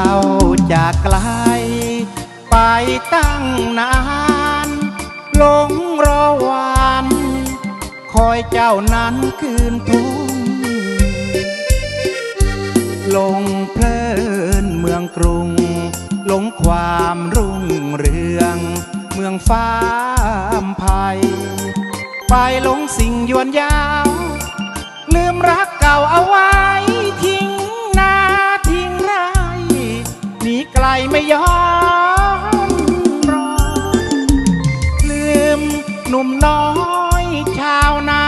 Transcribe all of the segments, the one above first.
าจากไกล ไปตั้งนานหลงรอวัน คอยเจ้านั้นคืนทุนลงเพลินเมืองกรุง หลงความรุ่งเรือง เมืองฟ้าภัย ไปหลงสิ่งยวนยาว ลืมรัก นุ่มน้อยชาวนา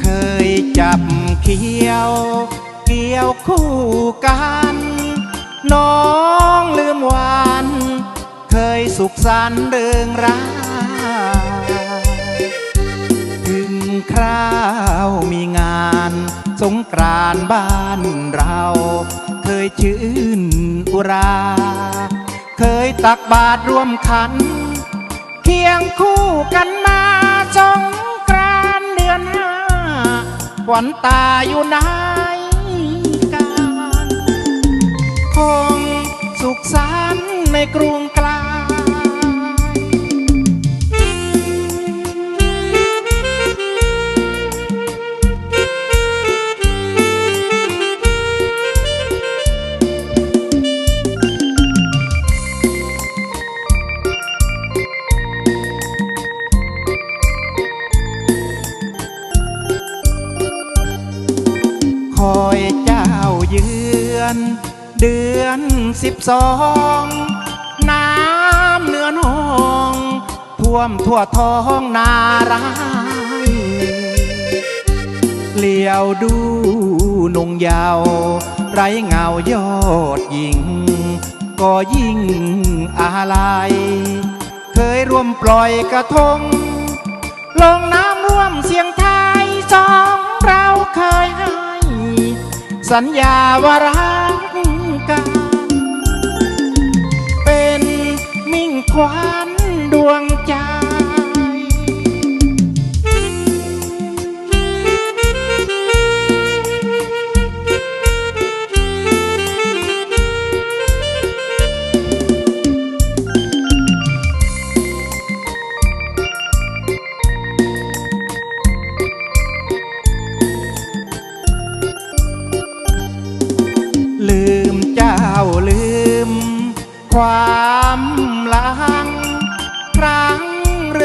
เคยจับเขี้ยว เกี่ยวคู่กัน น้องลืมวัน เคยสุขสันต์เริงราถึงคราวมีงาน สงกรานบ้านเรา เคยชื่นอุรา เคยตักบาตรร่วมขัน เคียงคู่กันมาสงกรานเดือนห้าขวัญตาอยู่หนกั อยเจ้าเยือน เดือนสิบสองน้ำเนื้อนองท่วมทั่วท้องนารายเลี้ยวดูนงยาว ไรเงายอดหญิง ก็ยิ่งอาลัยเคยร่วมปล่อยกระทง ลงน้ำร่วมเสียงไทย สัญญาวาระ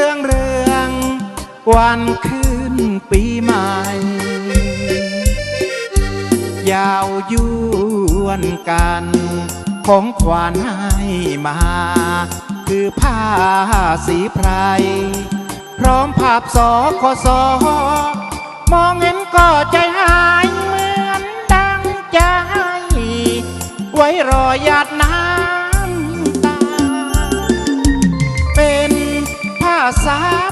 รื่องเรือง วันขึ้นปีใหม่ ยาวยวนกัน ของขวัญให้มา คือผ้าสีไพร พร้อมภาพสอขอสอมองเห็นก็ใจหายเหมือนดังใจ ไว้รอหยาด outside.